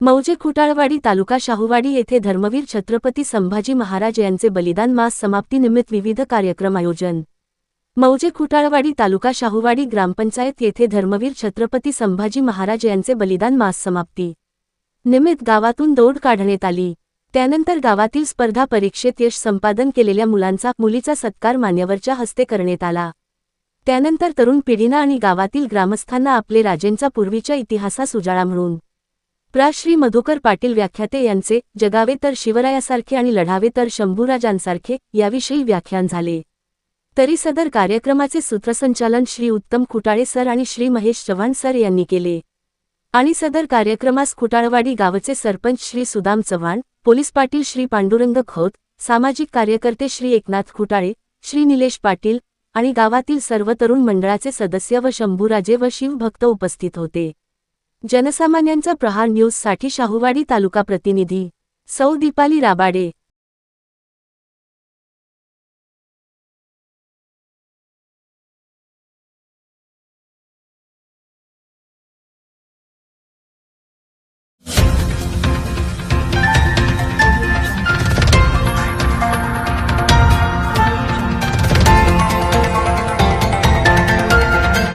मौजे खुटाळवाडी तालुका शाहूवाडी येथे धर्मवीर छत्रपती संभाजी महाराज यांचे बलिदान मास समाप्तीनिमित्त विविध कार्यक्रम आयोजन. मौजे खुटाळवाडी तालुका शाहूवाडी ग्रामपंचायत येथे धर्मवीर छत्रपती संभाजी महाराज यांचे बलिदान मास समाप्ती. निमित्त गावातून दौड काढण्यात आली. त्यानंतर गावातील स्पर्धा परीक्षेत यश संपादन केलेल्या मुलांचा मुलीचा सत्कार मान्यवरच्या हस्ते करण्यात आला. त्यानंतर तरुण पिढीना आणि गावातील ग्रामस्थांना आपले राजेंचा पूर्वीच्या इतिहासास उजाळा म्हणून प्रा श्री मधुकर पाटील व्याख्याते यांचे जगावे तर शिवरायासारखे आणि लढावे तर शंभूराजांसारखे याविषयी व्याख्यान झाले. तरी सदर कार्यक्रमाचे सूत्रसंचालन श्री उत्तम खुटाळे सर आणि श्री महेश चव्हाण सर यांनी केले. आणि सदर कार्यक्रमास खुटाळवाडी गावचे सरपंच श्री सुदाम चव्हाण पोलीस पाटील श्री पांडुरंग खोत सामाजिक कार्यकर्ते श्री एकनाथ खुटाळे श्री निलेश पाटील आणि गावातील सर्व तरुण मंडळाचे सदस्य व शंभूराजे व शिवभक्त उपस्थित होते. जनसामान्यांचा प्रहार न्यूजसाठी शाहूवाडी तालुका प्रतिनिधी सौ दीपाली राबाडे.